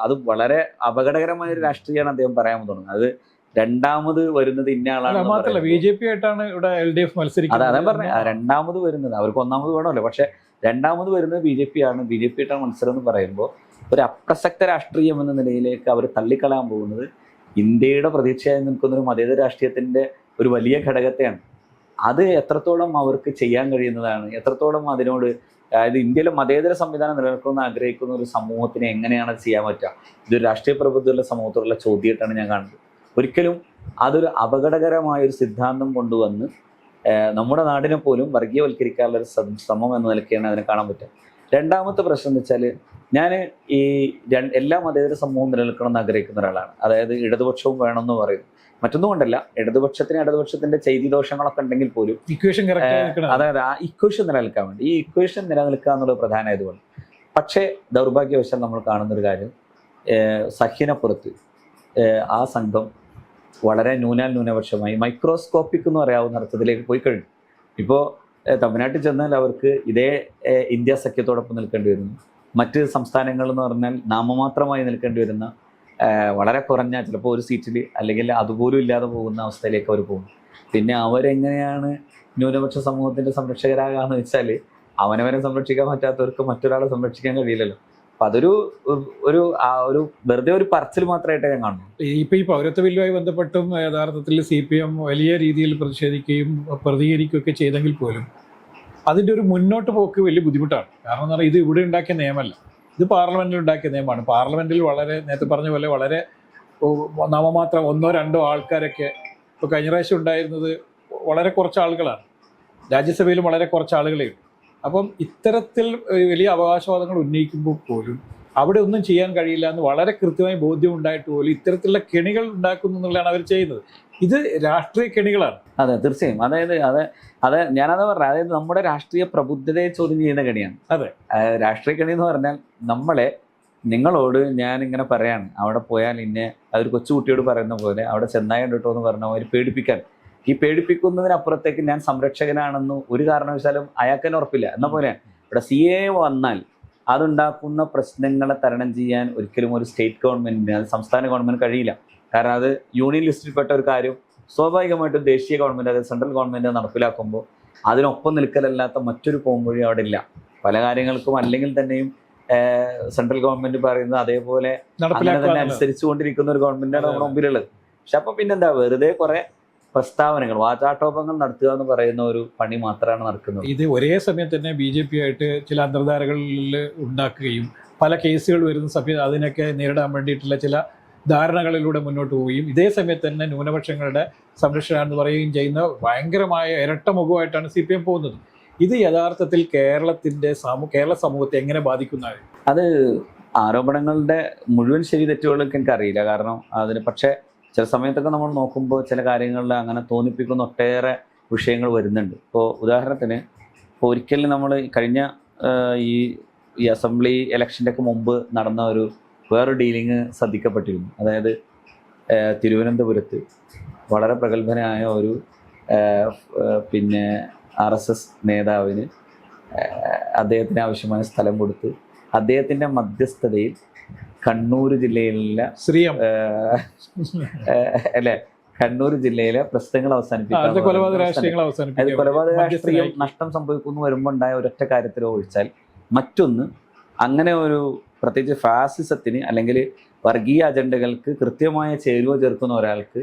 അത് വളരെ അപകടകരമായ ഒരു രാഷ്ട്രീയമാണ് അദ്ദേഹം പറയാൻ തുടങ്ങുന്നത്. അത് രണ്ടാമത് വരുന്നത് ഇന്ന ആളാണ് മാത്രല്ല ബി ജെ പി ആയിട്ടാണ് ഇവിടെ എൽ ഡി എഫ് മത്സരിക്കുന്നത്. അതാ പറഞ്ഞത്. രണ്ടാമത് വരുന്നത്. അവർക്ക് ഒന്നാമത് വേണമല്ലോ. പക്ഷെ രണ്ടാമത് വരുന്നത് ബി ജെ പി ആണ്. ബി ജെ പി ആയിട്ടാണ് മത്സരം എന്ന് പറയുമ്പോൾ ഒരു അപ്രസക്ത രാഷ്ട്രീയം എന്ന നിലയിലേക്ക് അവർ തള്ളിക്കളയാൻ പോകുന്നത് ഇന്ത്യയുടെ പ്രതീക്ഷയായി നിൽക്കുന്ന ഒരു മതേതര രാഷ്ട്രീയത്തിന്റെ ഒരു വലിയ ഘടകത്തെയാണ്. അത് എത്രത്തോളം അവർക്ക് ചെയ്യാൻ കഴിയുന്നതാണ് എത്രത്തോളം അതിനോട് അതായത് ഇന്ത്യയിലെ മതേതര സംവിധാനം നിലനിൽക്കണമെന്ന് ആഗ്രഹിക്കുന്ന ഒരു സമൂഹത്തിന് എങ്ങനെയാണ് ചെയ്യാൻ പറ്റുക? ഇതൊരു രാഷ്ട്രീയ പ്രബുദ്ധമുള്ള സമൂഹത്തോടുള്ള ചോദ്യമായിട്ടാണ് ഞാൻ കാണുന്നത്. ഒരിക്കലും അതൊരു അപകടകരമായ ഒരു സിദ്ധാന്തം കൊണ്ടുവന്ന് നമ്മുടെ നാടിനെ പോലും വർഗീയവൽക്കരിക്കാനുള്ള ഒരു ശ്രമം എന്ന നിലയ്ക്കാണ് അതിനെ കാണാൻ പറ്റുക. രണ്ടാമത്തെ പ്രശ്നം എന്ന് വെച്ചാൽ ഞാൻ ഈ എല്ലാ മതേതര സമൂഹവും നിലനിൽക്കണം എന്ന് ആഗ്രഹിക്കുന്ന ഒരാളാണ്. അതായത് ഇടതുപക്ഷവും വേണമെന്ന് പറയും മറ്റൊന്നും കൊണ്ടല്ല ഇടതുപക്ഷത്തിന് ഇടതുപക്ഷത്തിന്റെ ചെയ്തി ദോഷങ്ങളൊക്കെ ഉണ്ടെങ്കിൽ പോലും ഇക്വേഷൻ അതായത് ആ ഇക്വേഷൻ നിലനിൽക്കാൻ വേണ്ടി. ഈ ഇക്വേഷൻ നിലനിൽക്കുക എന്നുള്ളത് പ്രധാനമായതുകൊണ്ട്. പക്ഷേ ദൗർഭാഗ്യവശാൽ നമ്മൾ കാണുന്ന ഒരു കാര്യം സഹ്യനപ്പുറത്ത് ആ സംഘം വളരെ ന്യൂനാൽ ന്യൂനപക്ഷമായി മൈക്രോസ്കോപ്പിക് എന്ന് പറയാവുന്ന അർത്ഥത്തിലേക്ക് പോയി കഴിഞ്ഞു. ഇപ്പോൾ തമിഴ്നാട്ടിൽ ചെന്നാൽ അവർക്ക് ഇതേ ഇന്ത്യ സഖ്യത്തോടൊപ്പം നിൽക്കേണ്ടി വരുന്നു. മറ്റ് സംസ്ഥാനങ്ങൾ എന്ന് പറഞ്ഞാൽ നാമമാത്രമായി നിൽക്കേണ്ടി വരുന്ന വളരെ കുറഞ്ഞ ചിലപ്പോൾ ഒരു സീറ്റിൽ അല്ലെങ്കിൽ അതുപോലും ഇല്ലാതെ പോകുന്ന അവസ്ഥയിലേക്ക് അവർ പോകും. പിന്നെ അവരെങ്ങനെയാണ് ന്യൂനപക്ഷ സമൂഹത്തിന്റെ സംരക്ഷകരാകാന്ന് വെച്ചാൽ അവനവനെ സംരക്ഷിക്കാൻ പറ്റാത്തവർക്ക് മറ്റൊരാളെ സംരക്ഷിക്കാൻ കഴിയില്ലല്ലോ. അപ്പൊ അതൊരു ഒരു ഒരു വെറുതെ ഒരു പറച്ചിൽ മാത്രമായിട്ടേ ഞാൻ കാണുന്നു ഇപ്പൊ ഈ പൗരത്വ ബില്ലുമായി ബന്ധപ്പെട്ടും യഥാർത്ഥത്തിൽ സി പി എം വലിയ രീതിയിൽ പ്രതിഷേധിക്കുകയും പ്രതികരിക്കുകയൊക്കെ ചെയ്തെങ്കിൽ പോലും അതിന്റെ ഒരു മുന്നോട്ട് പോക്ക് വലിയ ബുദ്ധിമുട്ടാണ്. കാരണം എന്ന് പറഞ്ഞാൽ ഇത് ഇവിടെ ഉണ്ടാക്കിയ നിയമമല്ല ഇത് പാർലമെന്റിൽ ഉണ്ടാക്കിയ നിയമമാണ്. പാർലമെന്റിൽ വളരെ നേരത്തെ പറഞ്ഞ പോലെ വളരെ നവമാത്രം ഒന്നോ രണ്ടോ ആൾക്കാരൊക്കെ ഇപ്പോൾ കഴിഞ്ഞ പ്രാവശ്യം ഉണ്ടായിരുന്നത് വളരെ കുറച്ച് ആളുകളാണ്. രാജ്യസഭയിലും വളരെ കുറച്ച് ആളുകളേ അപ്പം ഇത്തരത്തിൽ വലിയ അവകാശവാദങ്ങൾ ഉന്നയിക്കുമ്പോൾ പോലും അവിടെ ഒന്നും ചെയ്യാൻ കഴിയില്ല എന്ന് വളരെ കൃത്യമായി ബോധ്യം ഉണ്ടായിട്ട് പോലും ഇത്തരത്തിലുള്ള കെണികൾ ഉണ്ടാക്കുന്നു എന്നുള്ളതാണ് അവർ ചെയ്യുന്നത്. ഇത് രാഷ്ട്രീയ കെണികളാണ്. അതെ തീർച്ചയായും. അതായത് അത് അത് ഞാനത് പറഞ്ഞത് അതായത് നമ്മുടെ രാഷ്ട്രീയ പ്രബുദ്ധതയെ ചോദ്യം ചെയ്യുന്ന കെണിയാണ്. അതെ. രാഷ്ട്രീയ കെണി എന്ന് പറഞ്ഞാൽ നമ്മളെ നിങ്ങളോട് ഞാൻ ഇങ്ങനെ പറയാണ്. അവിടെ പോയാൽ ഇന്നെ അതൊരു കൊച്ചുകുട്ടിയോട് പറയുന്ന പോലെ അവിടെ ചെന്നായി കണ്ടിട്ടോ എന്ന് പറഞ്ഞ പോലെ പേടിപ്പിക്കാൻ. ഈ പേടിപ്പിക്കുന്നതിനപ്പുറത്തേക്ക് ഞാൻ സംരക്ഷകനാണെന്ന് ഒരു കാരണവശാലും അയാൾക്ക് തന്നെ ഉറപ്പില്ല. എന്ന പോലെ ഇവിടെ സി എ വന്നാൽ അതുണ്ടാക്കുന്ന പ്രശ്നങ്ങളെ തരണം ചെയ്യാൻ ഒരിക്കലും ഒരു സ്റ്റേറ്റ് ഗവൺമെന്റിന് അത് സംസ്ഥാന ഗവൺമെന്റ് കഴിയില്ല. കാരണം അത് യൂണിയൻ ലിസ്റ്റിൽപ്പെട്ട ഒരു കാര്യം സ്വാഭാവികമായിട്ടും ദേശീയ ഗവൺമെന്റ് അതായത് സെൻട്രൽ ഗവൺമെന്റ് നടപ്പിലാക്കുമ്പോൾ അതിനൊപ്പം നിൽക്കലല്ലാത്ത മറ്റൊരു പോംവഴി അവിടെ ഇല്ല. പല കാര്യങ്ങൾക്കും അല്ലെങ്കിൽ തന്നെയും സെൻട്രൽ ഗവൺമെന്റ് പറയുന്നത് അതേപോലെ അങ്ങനെ തന്നെ നടപ്പിലാക്കുക അനുസരിച്ചു കൊണ്ടിരിക്കുന്ന ഒരു ഗവൺമെന്റാണ് ആണ് നമ്മുടെ മുമ്പിലുള്ളത്. പക്ഷെ അപ്പൊ പിന്നെന്താ വെറുതെ കുറെ പ്രസ്താവനകൾ വാചാട്ടോപങ്ങൾ നടത്തുക എന്ന് പറയുന്ന ഒരു പണി മാത്രമാണ് നടക്കുന്നത്. ഇത് ഒരേ സമയം തന്നെ ബി ജെ പി ആയിട്ട് ചില അന്തർധാരകളിൽ ഉണ്ടാക്കുകയും പല കേസുകൾ വരുന്ന സമയത്ത് അതിനൊക്കെ നേരിടാൻ വേണ്ടിയിട്ടുള്ള ചില ധാരണകളിലൂടെ മുന്നോട്ട് പോവുകയും ഇതേ സമയത്ത് തന്നെ ന്യൂനപക്ഷങ്ങളുടെ സംരക്ഷണം എന്ന് പറയുകയും ചെയ്യുന്ന ഭയങ്കരമായ ഇരട്ട മുഖമായിട്ടാണ് സി പി എം പോകുന്നത്. ഇത് യഥാർത്ഥത്തിൽ കേരളത്തിന്റെ സമൂ കേരള സമൂഹത്തെ എങ്ങനെ ബാധിക്കുന്ന ആരോപണങ്ങളുടെ മുഴുവൻ ശരി തെറ്റുകളൊക്കെ എനിക്ക് അറിയില്ല കാരണം അതിന് പക്ഷേ ചില സമയത്തൊക്കെ നമ്മൾ നോക്കുമ്പോൾ ചില കാര്യങ്ങളിൽ അങ്ങനെ തോന്നിപ്പിക്കുന്ന ഒട്ടേറെ വിഷയങ്ങൾ വരുന്നുണ്ട്. ഇപ്പോൾ ഉദാഹരണത്തിന് ഇപ്പോൾ ഒരിക്കലും നമ്മൾ കഴിഞ്ഞ ഈ ഈ അസംബ്ലി ഇലക്ഷന്റെ ഒക്കെ മുമ്പ് നടന്ന ഒരു വേറൊരു ഡീലിങ് ശ്രദ്ധിക്കപ്പെട്ടിരുന്നു. അതായത് തിരുവനന്തപുരത്ത് വളരെ പ്രഗത്ഭനായ ഒരു പിന്നെ ആർ എസ് എസ് നേതാവിന് അദ്ദേഹത്തിന് ആവശ്യമായ സ്ഥലം കൊടുത്ത് അദ്ദേഹത്തിന്റെ മധ്യസ്ഥതയിൽ കണ്ണൂർ ജില്ലയിലെ ശ്രീ അല്ലെ കണ്ണൂർ ജില്ലയിലെ പ്രശ്നങ്ങൾ അവസാനിപ്പിക്കാൻ കൊലപാതക രാഷ്ട്രീയം നഷ്ടം സംഭവിക്കുന്നു വരുമ്പോൾ ഉണ്ടായ ഒരൊറ്റ കാര്യത്തിൽ ഒഴിച്ചാൽ മറ്റൊന്ന് അങ്ങനെ ഒരു പ്രത്യേകിച്ച് ഫാസിസത്തിന് അല്ലെങ്കിൽ വർഗീയ അജണ്ടകൾക്ക് കൃത്യമായ ചേരുവ ചേർക്കുന്ന ഒരാൾക്ക്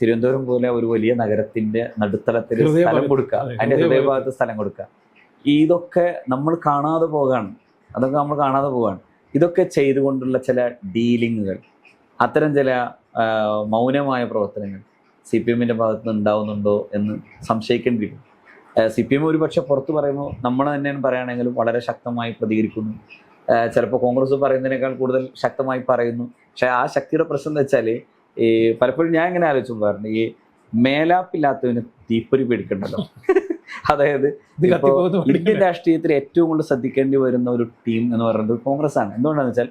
തിരുവനന്തപുരം പോലെ ഒരു വലിയ നഗരത്തിന്റെ നടുത്തളത്തിൽ സ്ഥലം കൊടുക്കുക. അതെ, അതിന്റെ ഹൃദയഭാഗത്ത്. ഹൃദയഭാഗത്ത് സ്ഥലം കൊടുക്കുക. ഇതൊക്കെ നമ്മൾ കാണാതെ പോകാണ് അതൊക്കെ നമ്മൾ കാണാതെ പോവാണ് ഇതൊക്കെ ചെയ്തുകൊണ്ടുള്ള ചില ഡീലിങ്ങുകൾ അത്തരം ചില മൗനമായ പ്രവർത്തനങ്ങൾ സി പി എമ്മിന്റെ ഭാഗത്ത് നിന്ന് ഉണ്ടാവുന്നുണ്ടോ എന്ന് സംശയിക്കേണ്ടി വരും സി പി എം ഒരുപക്ഷെ പുറത്ത് പറയുമ്പോൾ നമ്മൾ തന്നെയാണ് പറയുകയാണെങ്കിലും വളരെ ശക്തമായി പ്രതികരിക്കുന്നു. ചിലപ്പോൾ കോൺഗ്രസ് പറയുന്നതിനേക്കാൾ കൂടുതൽ ശക്തമായി പറയുന്നു. പക്ഷേ ആ ശക്തിയുടെ പ്രശ്നം എന്ന് വെച്ചാൽ ഈ പലപ്പോഴും ഞാൻ ഇങ്ങനെ ആലോചിച്ചു പറഞ്ഞു ഈ മേലാപ്പില്ലാത്തവന് തീപ്പൊരി പിടിക്കണ്ടല്ലോ. അതായത് ഇന്ത്യൻ രാഷ്ട്രീയത്തിൽ ഏറ്റവും കൂടുതൽ ശ്രദ്ധിക്കേണ്ടി വരുന്ന ഒരു ടീം എന്ന് പറയുന്നത് കോൺഗ്രസ് ആണ് എന്തുകൊണ്ടാണെന്ന് വെച്ചാൽ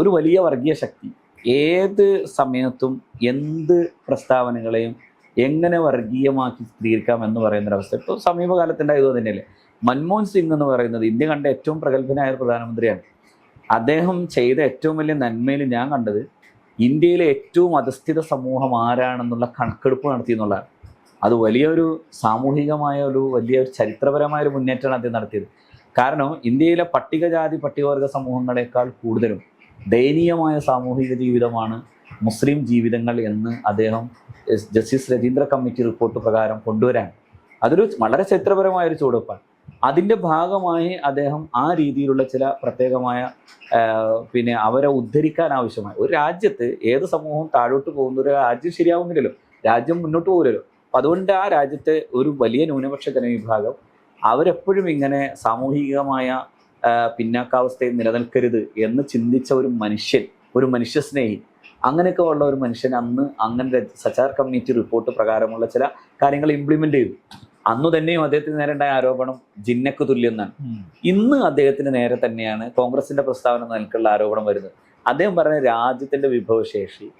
ഒരു വലിയ വർഗീയ ശക്തി ഏത് സമയത്തും എന്ത് പ്രസ്താവനകളെയും എങ്ങനെ വർഗീയമാക്കി ചിത്രീകരിക്കാം എന്ന് പറയുന്ന ഒരവസ്ഥ ഇപ്പോൾ സമീപകാലത്തുണ്ടായത് തന്നെയല്ലേ? മൻമോഹൻ സിംഗ് എന്ന് പറയുന്നത് ഇന്ത്യ കണ്ട ഏറ്റവും പ്രഗത്ഭനായ ഒരു പ്രധാനമന്ത്രിയാണ്. അദ്ദേഹം ചെയ്ത ഏറ്റവും വലിയ നന്മയിൽ ഞാൻ കണ്ടത് ഇന്ത്യയിലെ ഏറ്റവും അധസ്ഥിത സമൂഹം ആരാണെന്നുള്ള കണക്കെടുപ്പ് നടത്തി എന്നുള്ളതാണ്. അത് വലിയൊരു സാമൂഹികമായ ഒരു വലിയ ഒരു ചരിത്രപരമായ ഒരു മുന്നേറ്റമാണ് അദ്ദേഹം നടത്തിയത്. കാരണം ഇന്ത്യയിലെ പട്ടികജാതി പട്ടികവർഗ സമൂഹങ്ങളെക്കാൾ കൂടുതലും ദയനീയമായ സാമൂഹിക ജീവിതമാണ് മുസ്ലിം ജീവിതങ്ങൾ എന്ന് അദ്ദേഹം ജസ്റ്റിസ് രജീന്ദ്ര കമ്മിറ്റി റിപ്പോർട്ട് പ്രകാരം കൊണ്ടുവരാൻ. അതൊരു വളരെ ചരിത്രപരമായ ഒരു ചുവടുവെപ്പാണ്. അതിന്റെ ഭാഗമായി അദ്ദേഹം ആ രീതിയിലുള്ള ചില പ്രത്യേകമായ പിന്നെ അവരെ ഉദ്ധരിക്കാൻ ആവശ്യമായ. ഒരു രാജ്യത്ത് ഏത് സമൂഹവും താഴോട്ട് പോകുന്ന ഒരു രാജ്യം ശരിയാവുന്നില്ലല്ലോ. രാജ്യം മുന്നോട്ട് പോകില്ലല്ലോ. അപ്പം അതുകൊണ്ട് ആ രാജ്യത്തെ ഒരു വലിയ ന്യൂനപക്ഷ ജനവിഭാഗം അവരെപ്പോഴും ഇങ്ങനെ സാമൂഹികമായ പിന്നാക്കാവസ്ഥയിൽ നിലനിൽക്കരുത് എന്ന് ചിന്തിച്ച ഒരു മനുഷ്യൻ ഒരു മനുഷ്യസ്നേഹി അങ്ങനെയൊക്കെ ഉള്ള ഒരു മനുഷ്യൻ അന്ന് അങ്ങനെ സച്ചാർ കമ്മിറ്റി റിപ്പോർട്ട് പ്രകാരമുള്ള ചില കാര്യങ്ങൾ ഇംപ്ലിമെന്റ് ചെയ്തു. അന്ന് തന്നെയും അദ്ദേഹത്തിന് നേരെ ഉണ്ടായ ആരോപണം ജിന്നക്ക് തുല്യം എന്നാണ് ഉം. ഇന്ന് അദ്ദേഹത്തിന് നേരെ തന്നെയാണ് കോൺഗ്രസിന്റെ പ്രസ്താവന നിലക്കുള്ള ആരോപണം വരുന്നത്. അദ്ദേഹം പറഞ്ഞ രാജ്യത്തിന്റെ വിഭവശേഷി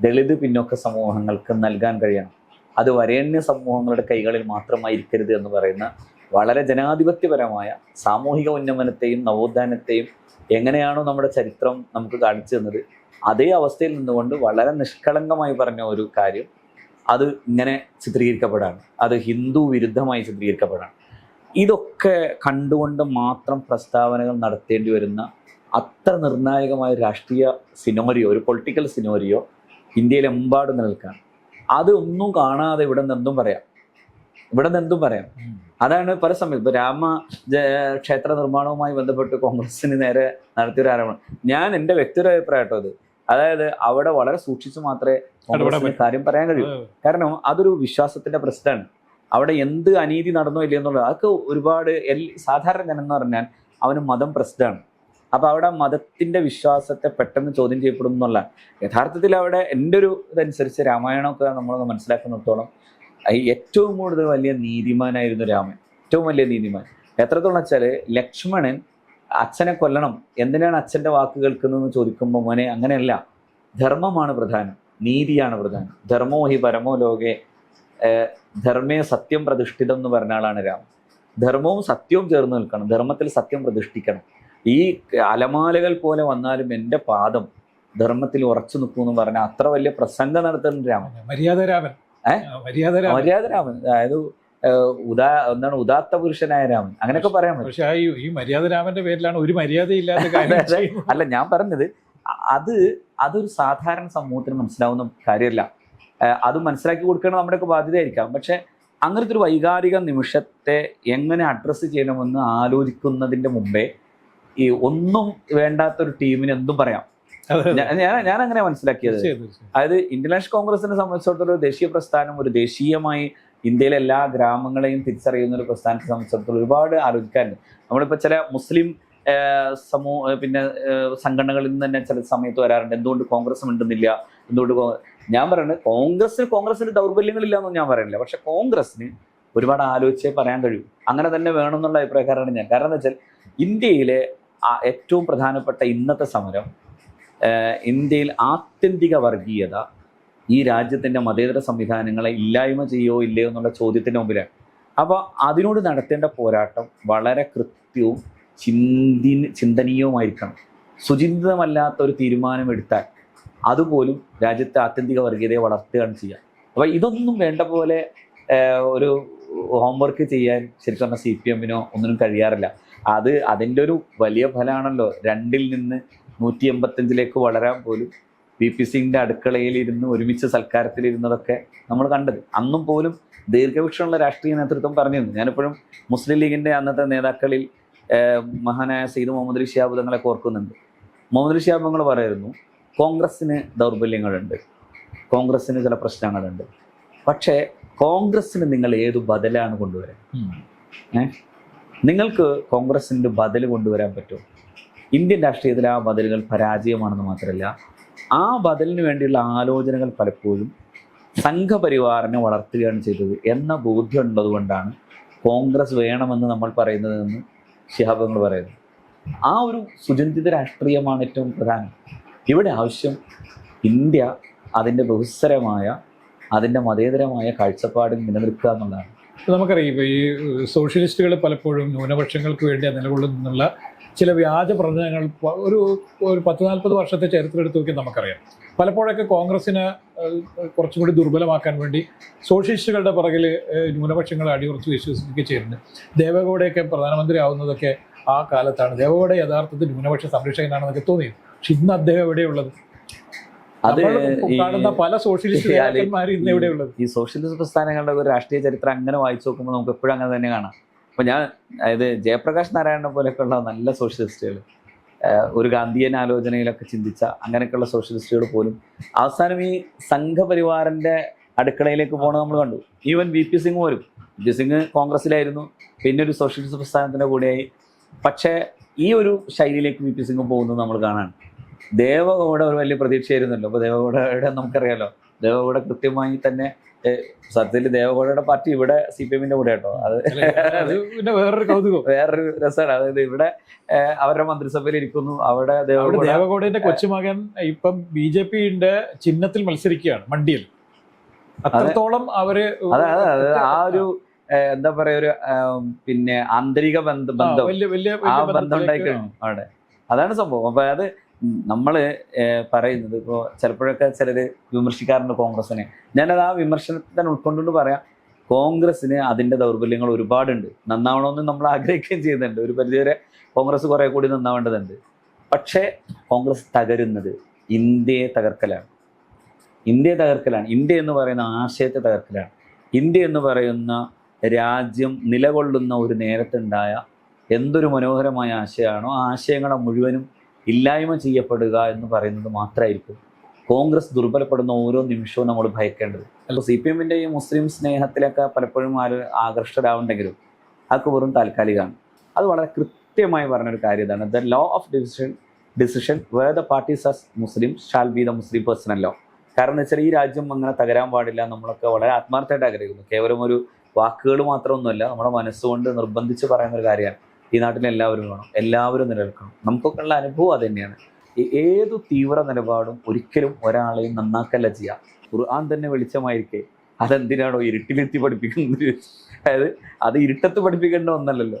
ദളിത് പിന്നോക്ക സമൂഹങ്ങൾക്ക് നൽകാൻ കഴിയണം. അത് വരേണ്യ സമൂഹങ്ങളുടെ കൈകളിൽ മാത്രമായിരിക്കരുത് എന്ന് പറയുന്ന വളരെ ജനാധിപത്യപരമായ സാമൂഹിക ഉന്നമനത്തെയും നവോത്ഥാനത്തെയും എങ്ങനെയാണോ നമ്മുടെ ചരിത്രം നമുക്ക് കാണിച്ചു തന്നത് അതേ അവസ്ഥയിൽ നിന്നുകൊണ്ട് വളരെ നിഷ്കളങ്കമായി പറഞ്ഞ ഒരു കാര്യം അത് ഇങ്ങനെ ചിത്രീകരിക്കപ്പെടാണ്. അത് ഹിന്ദു വിരുദ്ധമായി ചിത്രീകരിക്കപ്പെടാണ്. ഇതൊക്കെ കണ്ടുകൊണ്ട് മാത്രം പ്രസ്താവനകൾ നടത്തേണ്ടി വരുന്ന അത്ര നിർണായകമായ രാഷ്ട്രീയ സിനോരിയോ ഒരു പൊളിറ്റിക്കൽ സിനോരിയോ ഇന്ത്യയിലെമ്പാടും നിലനിൽക്കുകയാണ് അത് ഒന്നും കാണാതെ ഇവിടെ നിന്നെന്തും പറയാം. ഇവിടെ നിന്നെന്തും പറയാം. അതാണ് പല സമയത്ത് ഇപ്പൊ രാമ ക്ഷേത്ര നിർമ്മാണവുമായി ബന്ധപ്പെട്ട് കോൺഗ്രസിന് നേരെ നടത്തിയ ഒരു ആരോപണം. ഞാൻ എന്റെ വ്യക്തിപര അഭിപ്രായം അത്. അതായത് അവിടെ വളരെ സൂക്ഷിച്ചു മാത്രമേ കോൺഗ്രസിന് കാര്യം പറയാൻ കഴിയൂ. കാരണം അതൊരു വിശ്വാസത്തിന്റെ പ്രശ്നമാണ്. അവിടെ എന്ത് അനീതി നടന്നോ ഇല്ലയെന്നുള്ളത് അതൊക്കെ ഒരുപാട് എൽ സാധാരണ ജനം എന്ന് പറഞ്ഞാൽ അവന് മതം പ്രസിദ്ധമാണ്. അപ്പൊ അവിടെ മതത്തിന്റെ വിശ്വാസത്തെ പെട്ടെന്ന് ചോദ്യം ചെയ്യപ്പെടും എന്നുള്ള. യഥാർത്ഥത്തിൽ അവിടെ എന്റെ ഒരു ഇതനുസരിച്ച് രാമായണമൊക്കെ നമ്മളൊന്ന് മനസ്സിലാക്കുന്നിടത്തോളം ഏറ്റവും കൂടുതൽ വലിയ നീതിമാനായിരുന്നു രാമൻ. ഏറ്റവും വലിയ നീതിമാൻ. എത്രത്തോളം വെച്ചാൽ ലക്ഷ്മണൻ അച്ഛനെ കൊല്ലണം. എന്തിനാണ് അച്ഛന്റെ വാക്ക് കേൾക്കുന്നതെന്ന് ചോദിക്കുമ്പോൾ മോനെ അങ്ങനെയല്ല. ധർമ്മമാണ് പ്രധാനം. നീതിയാണ് പ്രധാനം. ധർമ്മോ ഹി പരമോ ലോകെ ധർമ്മേ സത്യം പ്രതിഷ്ഠിതം എന്ന് പറഞ്ഞ ആളാണ് രാമൻ. ധർമ്മവും സത്യവും ചേർന്ന് നിൽക്കണം. ധർമ്മത്തിൽ സത്യം പ്രതിഷ്ഠിക്കണം. ഈ അലമാലകൾ പോലെ വന്നാലും എന്റെ പാദം ധർമ്മത്തിൽ ഉറച്ചു നിൽക്കും എന്ന് പറഞ്ഞാൽ അത്ര വലിയ പ്രസംഗം നടത്തുന്ന രാമൻ. മര്യാദ രാമൻ. മര്യാദ രാമൻ. മര്യാദ രാമൻ. അതായത് ഉദാ എന്താണ് ഉദാത്ത പുരുഷനായ രാമൻ. അങ്ങനെയൊക്കെ പറയാൻ പറ്റും. പക്ഷേ ഈ- മര്യാദ രാമന്റെ പേരിലാണ് ഒരു മര്യാദ ഇല്ലാത്ത കാര്യം. അല്ല ഞാൻ പറഞ്ഞത് അത് അതൊരു സാധാരണ സമൂഹത്തിന് മനസ്സിലാവുന്ന കാര്യമല്ല. അത് മനസ്സിലാക്കി കൊടുക്കണം നമ്മുടെയൊക്കെ ബാധ്യതയായിരിക്കാം. പക്ഷെ അങ്ങനത്തെ ഒരു വൈകാരിക നിമിഷത്തെ എങ്ങനെ അഡ്രസ്സ് ചെയ്യണമെന്ന് ആലോചിക്കുന്നതിന്റെ മുമ്പേ ഈ ഒന്നും വേണ്ടാത്ത ഒരു ടീമിന് എന്തും പറയാം. ഞാൻ ഞാൻ- അങ്ങനെ മനസ്സിലാക്കിയത്. അതായത് ഇന്ത്യൻ നാഷണൽ കോൺഗ്രസിനെ സംബന്ധിച്ചിടത്തോളം ഒരു ദേശീയ പ്രസ്ഥാനം ഒരു ദേശീയമായി ഇന്ത്യയിലെ എല്ലാ ഗ്രാമങ്ങളെയും തിരിച്ചറിയുന്ന ഒരു പ്രസ്ഥാനത്തെ സംബന്ധിച്ചിടത്തോളം ഒരുപാട് ആലോചിക്കാനുണ്ട് നമ്മളിപ്പോൾ ചില മുസ്ലിം സമൂഹ പിന്നെ സംഘടനകളിൽ നിന്ന് തന്നെ ചില സമയത്ത് വരാറുണ്ട്. എന്തുകൊണ്ട് കോൺഗ്രസ് മിണ്ടുന്നില്ല? എന്തുകൊണ്ട് ഞാൻ പറയുന്നത് കോൺഗ്രസിന് കോൺഗ്രസിന് ദൗർബല്യങ്ങളില്ല എന്നൊന്നും ഞാൻ പറയുന്നില്ല. പക്ഷെ കോൺഗ്രസിന് ഒരുപാട് ആലോചിച്ചേ പറയാൻ കഴിയും. അങ്ങനെ തന്നെ വേണം എന്നുള്ള അഭിപ്രായക്കാരാണ് ഞാൻ. കാരണം എന്താ വെച്ചാൽ ഇന്ത്യയിലെ ഏറ്റവും പ്രധാനപ്പെട്ട ഇന്നത്തെ സമരം ഇന്ത്യയിൽ ആത്യന്തിക വർഗീയത ഈ രാജ്യത്തിന്റെ മതേതര സംവിധാനങ്ങളെ ഇല്ലായ്മ ചെയ്യോ ഇല്ലയോ എന്നുള്ള ചോദ്യത്തിന്റെ മുമ്പിലാണ്. അപ്പോൾ അതിനോട് നടത്തേണ്ട പോരാട്ടം വളരെ കൃത്യവും ചിന്തി ചിന്തനീയവുമായിരിക്കണം. സുചിന്തിതമല്ലാത്ത ഒരു തീരുമാനം എടുത്താൽ അതുപോലും രാജ്യത്തെ ആത്യന്തിക വർഗീയതയെ വളർത്തുകയാണ് ചെയ്യുക അപ്പോൾ ഇതൊന്നും വേണ്ട പോലെ ഒരു ഹോംവർക്ക് ചെയ്യാൻ ശരിക്കും പറഞ്ഞാൽ സി പി എമ്മിനോ ഒന്നിനും കഴിയാറില്ല. അത് അതിന്റെ ഒരു വലിയ ഫലമാണല്ലോ രണ്ടിൽ നിന്ന് നൂറ്റി എൺപത്തഞ്ചിലേക്ക് വളരാൻ പോലും പി പി സിംഗിന്റെ അടുക്കളയിൽ ഇരുന്ന് ഒരുമിച്ച് സൽക്കാരത്തിലിരുന്നതൊക്കെ നമ്മൾ കണ്ടത്. അന്നും പോലും ദീർഘവീക്ഷണമുള്ള രാഷ്ട്രീയ നേതൃത്വം പറഞ്ഞിരുന്നു. ഞാനിപ്പോഴും മുസ്ലിം ലീഗിന്റെ അന്നത്തെ നേതാക്കളിൽ മഹാനായ സെയ്ദ് മുഹമ്മദ് അലി ഷിയാബ് തങ്ങളെ ഓർക്കുന്നുണ്ട്. മുഹമ്മദ് അലി ഷിയാബ് തങ്ങൾ പറയുന്നു കോൺഗ്രസ്സിന് ദൗർബല്യങ്ങളുണ്ട്. കോൺഗ്രസ്സിന് ചില പ്രശ്നങ്ങളുണ്ട്. പക്ഷേ കോൺഗ്രസ്സിന് നിങ്ങൾ ഏത് ബദലാണ് കൊണ്ടുവരാൻ? ഉം. നിങ്ങൾക്ക് കോൺഗ്രസിന്റെ ബദൽ കൊണ്ടുവരാൻ പറ്റും ഇന്ത്യൻ രാഷ്ട്രീയത്തിൽ ആ ബദലുകൾ പരാജയമാണെന്ന് മാത്രമല്ല ആ ബദലിന് വേണ്ടിയുള്ള ആലോചനകൾ പലപ്പോഴും സംഘപരിവാറിനെ വളർത്തുകയാണ് ചെയ്തത് എന്ന ബോധ്യം ഉള്ളതുകൊണ്ടാണ് കോൺഗ്രസ് വേണമെന്ന് നമ്മൾ പറയുന്നതെന്ന് ശിഹാബങ്ങൾ പറയുന്നു ആ ഒരു സുചിന്തിത രാഷ്ട്രീയമാണ് ഏറ്റവും പ്രധാനം. ഇവിടെ ആവശ്യം ഇന്ത്യ അതിന്റെ ബഹുസ്വരമായ അതിന്റെ മതേതരമായ കാഴ്ചപ്പാടിൽ നിലനിൽക്കുക എന്നുള്ളതാണ്. നമുക്കറിയാം ഇപ്പോൾ ഈ സോഷ്യലിസ്റ്റുകൾ പലപ്പോഴും ന്യൂനപക്ഷങ്ങൾക്ക് വേണ്ടി നിലകൊള്ളുന്നുള്ള ചില വ്യാജ പ്രചരണങ്ങൾ ഒരു ഒരു പത്ത് നാൽപ്പത് വർഷത്തെ ചരിത്രം എടുത്ത് നോക്കി നമുക്കറിയാം. പലപ്പോഴൊക്കെ കോൺഗ്രസിനെ കുറച്ചും കൂടി ദുർബലമാക്കാൻ വേണ്ടി സോഷ്യലിസ്റ്റുകളുടെ പുറകിൽ ന്യൂനപക്ഷങ്ങളെ അടിയുറച്ച് വിശ്വസിക്കുകയൊക്കെ ചെയ്യുന്നുണ്ട്. ദേവഗൗഡയൊക്കെ പ്രധാനമന്ത്രി ആവുന്നതൊക്കെ ആ കാലത്താണ്. ദേവഗൗഡ യഥാർത്ഥത്തിൽ ന്യൂനപക്ഷ സംരക്ഷകനാണെന്നൊക്കെ തോന്നിയത്. പക്ഷെ ഇന്ന് അദ്ദേഹം എവിടെയുള്ളത്? അത് കാണുന്ന പല സോഷ്യലിസ്റ്റ് ഈ ഇന്ന് സോഷ്യലിസ്റ്റ് പ്രസ്ഥാനങ്ങളുടെ ഒരു രാഷ്ട്രീയ ചരിത്രം അങ്ങനെ വായിച്ചു നോക്കുമ്പോൾ നമുക്ക് എപ്പോഴും അങ്ങനെ തന്നെ കാണാം. അപ്പൊ ഞാൻ അതായത് ജയപ്രകാശ് നാരായണനെ പോലെയൊക്കെയുള്ള നല്ല സോഷ്യലിസ്റ്റുകൾ ഒരു ഗാന്ധിയൻ ആലോചനയിലൊക്കെ ചിന്തിച്ച അങ്ങനെയൊക്കെയുള്ള സോഷ്യലിസ്റ്റുകൾ പോലും അവസാനം ഈ സംഘപരിവാറിന്റെ അടുക്കളയിലേക്ക് പോകണത് നമ്മൾ കണ്ടു. ഈവൻ വി പി സിംഗ് പോലും. വി പി സിംഗ് കോൺഗ്രസിലായിരുന്നു പിന്നെ ഒരു സോഷ്യലിസ്റ്റ് പ്രസ്ഥാനത്തിന്റെ കൂടെയായി. പക്ഷേ ഈ ഒരു ശൈലിയിലേക്ക് വി പി സിംഗ് പോകുന്നത് നമ്മൾ കാണാൻ ദേവഗൗഡ ഒരു വലിയ പ്രതീക്ഷയായിരുന്നല്ലോ. അപ്പൊ ദേവഗൗഡയുടെ നമുക്കറിയാലോ ദേവഗൗഡ കൃത്യമായി തന്നെ സത്യത്തിൽ ദേവഗൗഡയുടെ പാർട്ടി ഇവിടെ സി പി എമ്മിന്റെ കൂടെ കേട്ടോ അത് പിന്നെ വേറൊരു കൗതുകം. വേറൊരു രസമാണ്. അതായത് ഇവിടെ അവരുടെ മന്ത്രിസഭയിൽ ഇരിക്കുന്നു. അവിടെ ദേവഗൗഡയുടെ കൊച്ചുമകൻ ഇപ്പം ബി ജെ പിയുടെ ചിഹ്നത്തിൽ മത്സരിക്കുകയാണ് മണ്ടിയിൽ അത്രത്തോളം അവർ ആ ഒരു എന്താ പറയാ ഒരു പിന്നെ ആന്തരിക ബന്ധം ബന്ധം ആ ബന്ധം ഉണ്ടായിക്കഴിഞ്ഞു അവിടെ. അതാണ് സംഭവം. അപ്പൊ അത് നമ്മൾ പറയുന്നത് ഇപ്പോൾ ചിലപ്പോഴൊക്കെ ചിലർ വിമർശിക്കാറുണ്ട് കോൺഗ്രസിനെ. ഞാനത് ആ വിമർശനത്തിൽ തന്നെ ഉൾക്കൊണ്ടുകൊണ്ട് പറയാം. കോൺഗ്രസ്സിന് അതിന്റെ ദൗർബല്യങ്ങൾ ഒരുപാടുണ്ട്. നന്നാവണമെന്ന് നമ്മൾ ആഗ്രഹിക്കുകയും ചെയ്യുന്നുണ്ട്. ഒരു പരിധിവരെ കോൺഗ്രസ് കുറേ കൂടി നന്നാവേണ്ടതുണ്ട്. പക്ഷേ കോൺഗ്രസ് തകരുന്നത് ഇന്ത്യയെ തകർക്കലാണ്. ഇന്ത്യയെ തകർക്കലാണ്. ഇന്ത്യ എന്ന് പറയുന്ന ആശയത്തെ തകർക്കലാണ്. ഇന്ത്യ എന്ന് പറയുന്ന രാജ്യം നിലകൊള്ളുന്ന ഒരു നേരത്തുണ്ടായ എന്തൊരു മനോഹരമായ ആശയമാണോ? ആ ആശയങ്ങളെ മുഴുവനും ഇല്ലായ്മ ചെയ്യപ്പെടുക എന്ന് പറയുന്നത് മാത്രമായിരിക്കും. കോൺഗ്രസ് ദുർബലപ്പെടുന്ന ഓരോ നിമിഷവും നമ്മൾ ഭയക്കേണ്ടത്. അപ്പോൾ സി പി എമ്മിന്റെ ഈ മുസ്ലിം സ്നേഹത്തിലൊക്കെ പലപ്പോഴും ആര് ആകർഷകരാവുണ്ടെങ്കിലും അതൊക്കെ വെറും താൽക്കാലികമാണ്. അത് വളരെ കൃത്യമായി പറഞ്ഞൊരു കാര്യം ഇതാണ്. The law of decision decision where the parties as Muslim shall be the Muslim personal law കാരണം എന്ന് വെച്ചാൽ ഈ രാജ്യം അങ്ങനെ തകരാൻ പാടില്ല നമ്മളൊക്കെ വളരെ ആത്മാർത്ഥമായിട്ട് ആഗ്രഹിക്കുന്നു. കേവലം ഒരു വാക്കുകൾ മാത്രമൊന്നുമല്ല നമ്മുടെ മനസ്സുകൊണ്ട് നിർബന്ധിച്ച് പറയുന്ന ഒരു കാര്യമാണ്. ഈ നാട്ടിൽ എല്ലാവരും വേണം എല്ലാവരും നിലനിൽക്കണം. നമുക്കൊക്കെ ഉള്ള അനുഭവം അത് തന്നെയാണ്. ഏതു തീവ്ര നിലപാടും ഒരിക്കലും ഒരാളെയും നന്നാക്കല്ല ചെയ്യാം. ഖുർആൻ തന്നെ വെളിച്ചമായിരിക്കെ. അതെന്തിനാണോ ഇരുട്ടിലെത്തി പഠിപ്പിക്കുന്നത്? അതായത് അത് ഇരുട്ടത്ത് പഠിപ്പിക്കേണ്ട ഒന്നല്ലല്ലോ.